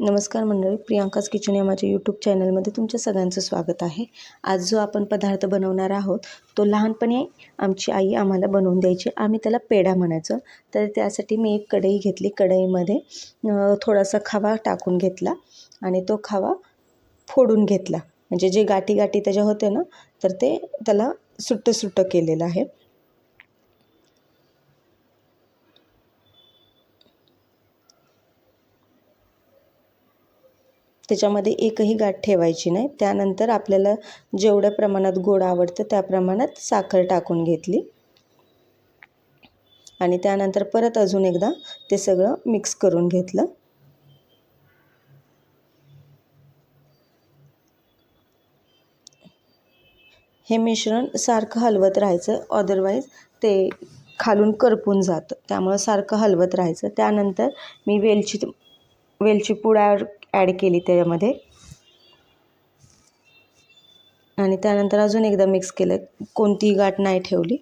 नमस्कार मंडळी प्रियांकाज किचन या माझ्या यूट्यूब चॅनलमध्ये तुमच्या सगळ्यांचं स्वागत आहे. आज जो आपण पदार्थ बनवणार आहोत तो लहानपणी आमची आई आम्हाला बनवून द्यायची. आम्ही त्याला पेढा म्हणायचो. तर त्यासाठी मी एक कढई घेतली. कढईमध्ये थोडासा खवा टाकून घेतला आणि तो खवा फोडून घेतला. म्हणजे जे गाठी गाठी त्याच्या होते ना तर ते त्याला सुट्टं सुट्टं केलेलं आहे. त्याच्यामध्ये एकही गाठ ठेवायची नाही. त्यानंतर आपल्याला जेवढ्या प्रमाणात गोड आवडतं त्या प्रमाणात साखर टाकून घेतली. आणि त्यानंतर परत अजून एकदा ते सगळं मिक्स करून घेतलं. हे मिश्रण सारखं हलवत राहायचं. अदरवाईज ते खालून करपून जातं. त्यामुळं सारखं हलवत राहायचं. त्यानंतर मी वेलची वेलची पूड ॲड ॲड केली त्याच्यामध्ये. आणि त्यानंतर अजून एकदा मिक्स केलं. कोणतीही गाठ नाही ठेवली.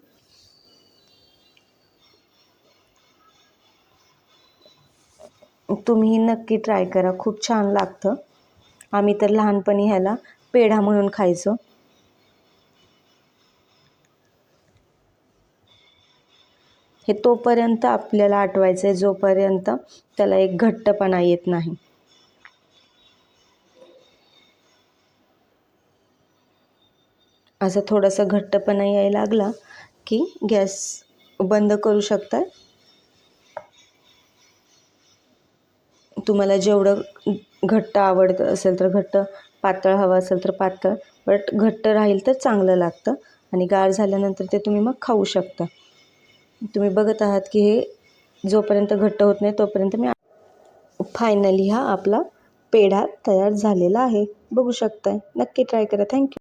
तुम्ही नक्की ट्राय करा. खूप छान लागतं. आम्ही तर लहानपणी ह्याला पेढा म्हणून खायचो. हे तोपर्यंत आपल्याला आठवायचं आहे जोपर्यंत त्याला एक घट्टपणा येत नाही. असं थोडासा घट्टपणा यायला लागला की गॅस बंद करू शकता. तुम्हाला जेवढं घट्ट आवडतं असेल तर घट्ट पातळ हवं असेल तर पातळ बट घट्ट राहील तर चांगलं लागतं आणि गार झाल्यानंतर ते तुम्ही मग खाऊ शकता. तुम्ही बघत आहात की हे जोपर्यंत घट्ट होत नाही तोपर्यंत मी फायनली हा आपला पेढा तयार झालेला आहे. बघू शकताय. नक्की ट्राय करा. थँक्यू.